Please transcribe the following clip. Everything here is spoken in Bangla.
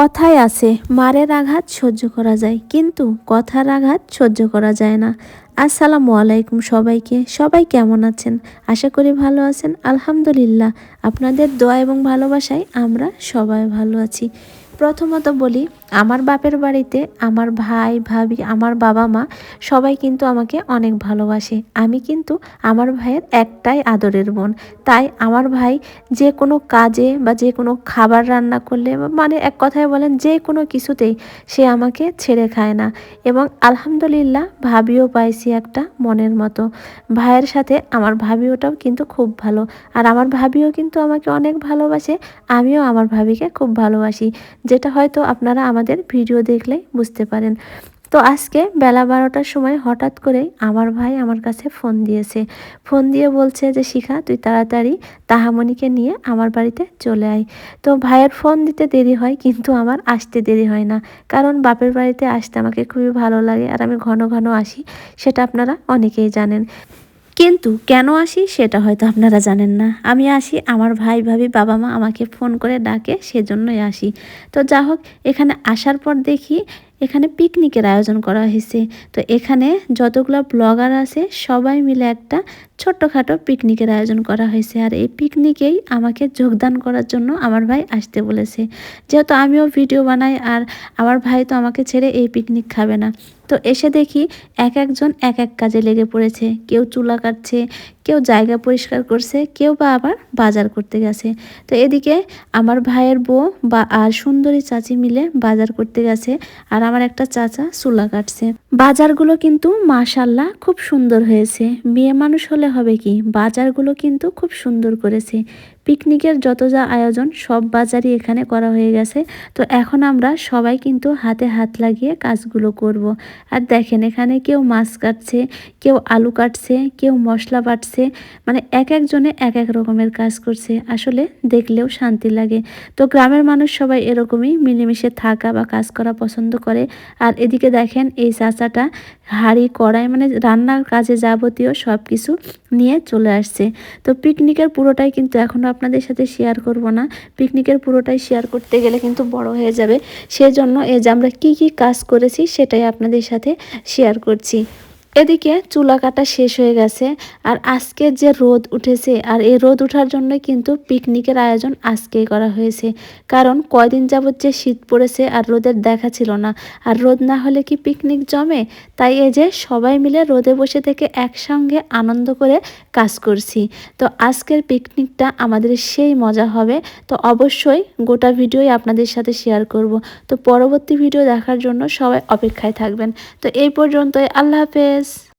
কথায় আছে, মারের আঘাত সহ্য করা যায়, কিন্তু কথার আঘাত সহ্য করা যায় না। আসসালামু আলাইকুম সবাইকে, সবাই কেমন আছেন? আশা করি ভালো আছেন। আলহামদুলিল্লাহ, আপনাদের দোয়া এবং ভালোবাসায় আমরা সবাই ভালো আছি। প্রথমত বলি, আমার বাপের বাড়িতে আমার ভাই, ভাবি, আমার বাবা, মা সবাই কিন্তু আমাকে অনেক ভালোবাসে। আমি কিন্তু আমার ভাইয়ের একটাই আদরের বোন। তাই আমার ভাই যে কোনো কাজে বা যে কোনো খাবার রান্না করলে মানে এক কথায় বলেন যে কোনো কিছুতেই সে আমাকে ছেড়ে খায় না। এবং আলহামদুলিল্লাহ ভাবিও পাইছি একটা মনের মতো। ভাইয়ের সাথে আমার ভাবিওটাও কিন্তু খুব ভালো। আর আমার ভাবিও কিন্তু আমাকে অনেক ভালোবাসে, আমিও আমার ভাবিকে খুব ভালোবাসি। যেটা হয়তো আপনারা আমাদের ভিডিও দেখলেই বুঝতে পারেন। তো আজকে বেলা বারোটার সময় হঠাৎ করেই আমার ভাই আমার কাছে ফোন দিয়েছে। ফোন দিয়ে বলছে যে, শিখা, তুই তাড়াতাড়ি তাহামণিকে নিয়ে আমার বাড়িতে চলে আয়। তো ভাইয়ের ফোন দিতে দেরি হয়, কিন্তু আমার আসতে দেরি হয় না। কারণ বাপের বাড়িতে আসতে আমাকে খুবই ভালো লাগে আর আমি ঘন ঘন আসি, সেটা আপনারা অনেকেই জানেন। কিন্তু কেন আসি সেটা হয়তো আপনারা জানেন না। আমি আসি, আমার ভাই, ভাবি, বাবা মা আমাকে ফোন করে ডাকে, সেজন্যই আসি। তো যা হোক, এখানে আসার পর দেখি এখানে পিকনিকের আয়োজন করা হয়েছে। তো এখানে যতগুলো ব্লগার আছে, সবাই মিলে একটা ছোট্টখাটো পিকনিকের আয়োজন করা হয়েছে। আর এই পিকনিকেই আমাকে যোগদান করার জন্য আমার ভাই আসতে বলেছে। যেহেতু আমিও ভিডিও বানাই, আর আমার ভাই তো আমাকে ছেড়ে এই পিকনিক খাবে না। তো এসে দেখি এক একজন এক এক কাজে লেগে পড়েছে। কেউ চুলা কাটছে, কেউ জায়গা পরিষ্কার করছে, কেউ বা আবার বাজার করতে গেছে। তো এদিকে আমার ভাইয়ের বউ বা আর সুন্দরী চাচি মিলে বাজার করতে গেছে আর আমার একটা চাচা চুলা কাটছে। বাজারগুলো কিন্তু মাশাল্লাহ খুব সুন্দর হয়েছে। মেয়ে মানুষ হলে হবে কি? বাজারগুলো কিন্তু খুব সুন্দর করেছে। পিকনিকের যত যা আয়োজন, সব বাজারই এখানে করা হয়ে গেছে। তো এখন আমরা সবাই কিন্তু হাতে হাত লাগিয়ে কাজগুলো করব। আর দেখেন, এখানে কেউ মাছ কাটছে, কেউ আলু কাটছে, কেউ মশলা বাটছে মানে এক একজনে এক এক রকমের কাজ করছে। আসলে দেখলেও শান্তি লাগে। তো গ্রামের মানুষ সবাই এরকমই মিলেমিশে থাকা বা কাজ করা পছন্দ করে। আর এদিকে দেখেন, এই চাচাটা হাঁড়ি, কড়াই মানে রান্নার কাজে যাবতীয় সব কিছু নিয়ে চলে আসছে। তো পিকনিকের পুরোটাই কিন্তু এখনও আপনাদের সাথে শেয়ার করব না। পিকনিকের পুরোটাই শেয়ার করতে গেলে কিন্তু বড় হয়ে যাবে। সেজন্য এই যে আমরা কী কী কাজ করেছি সেটাই আপনাদের সাথে শেয়ার করছি। এদিকে চুলা কাটা শেষ হয়ে গেছে আর আজকে যে রোদ উঠেছে আর এই রোদ ওঠার জন্য কিন্তু পিকনিকের আয়োজন আজকেই করা হয়েছে। কারণ কয়দিন যাবৎ যে শীত পড়েছে আর রোদের দেখা ছিল না। আর রোদ না হলে কি পিকনিক জমে? তাই এই যে সবাই মিলে রোদে বসে থেকে একসঙ্গে আনন্দ করে কাজ করছি। তো আজকের পিকনিকটা আমাদের সেই মজা হবে। তো অবশ্যই গোটা ভিডিওই আপনাদের সাথে শেয়ার করব। তো পরবর্তী ভিডিও দেখার জন্য সবাই অপেক্ষায় থাকবেন। তো এই পর্যন্তই। আল্লাহ হাফেজ। dias!